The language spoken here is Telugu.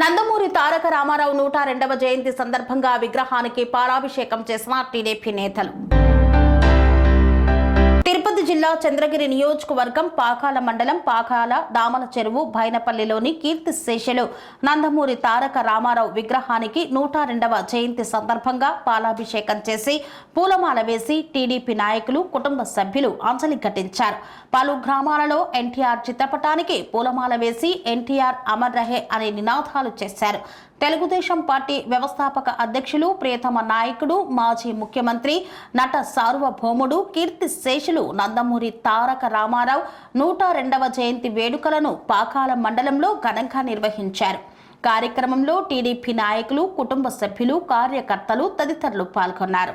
నందమూరి తారక రామారావు నూట రెండవ జయంతి సందర్భంగా విగ్రహానికి పాలాభిషేకం చేసిన టీడీపీ నేతలు. తిరుపతి జిల్లా చంద్రగిరి నియోజకవర్గం పాకాల మండలం పాకాల దామల చెరువు భైనపల్లిలోని కీర్తి శేషులు నందమూరి తారక రామారావు విగ్రహానికి నూట రెండవ జయంతి సందర్భంగా పాలాభిషేకం చేసి పూలమాల వేసి టీడీపీ నాయకులు కుటుంబ సభ్యులు అంజలి ఘటించారు. పలు గ్రామాలలో ఎన్టీఆర్ చిత్రపటానికి పూలమాల వేసి ఎన్టీఆర్ అమర్ రహే అనే నినాదాలు చేశారు. తెలుగుదేశం పార్టీ వ్యవస్థాపక అధ్యక్షులు ప్రియతమ నాయకుడు మాజీ ముఖ్యమంత్రి నట సార్వభౌముడు కీర్తి శేషులు నందమూరి తారక రామారావు నూట రెండవ జయంతి వేడుకలను పాకాల మండలంలో ఘనంగా నిర్వహించారు. కార్యక్రమంలో టీడీపీ నాయకులు కుటుంబ సభ్యులు కార్యకర్తలు తదితరులు పాల్గొన్నారు.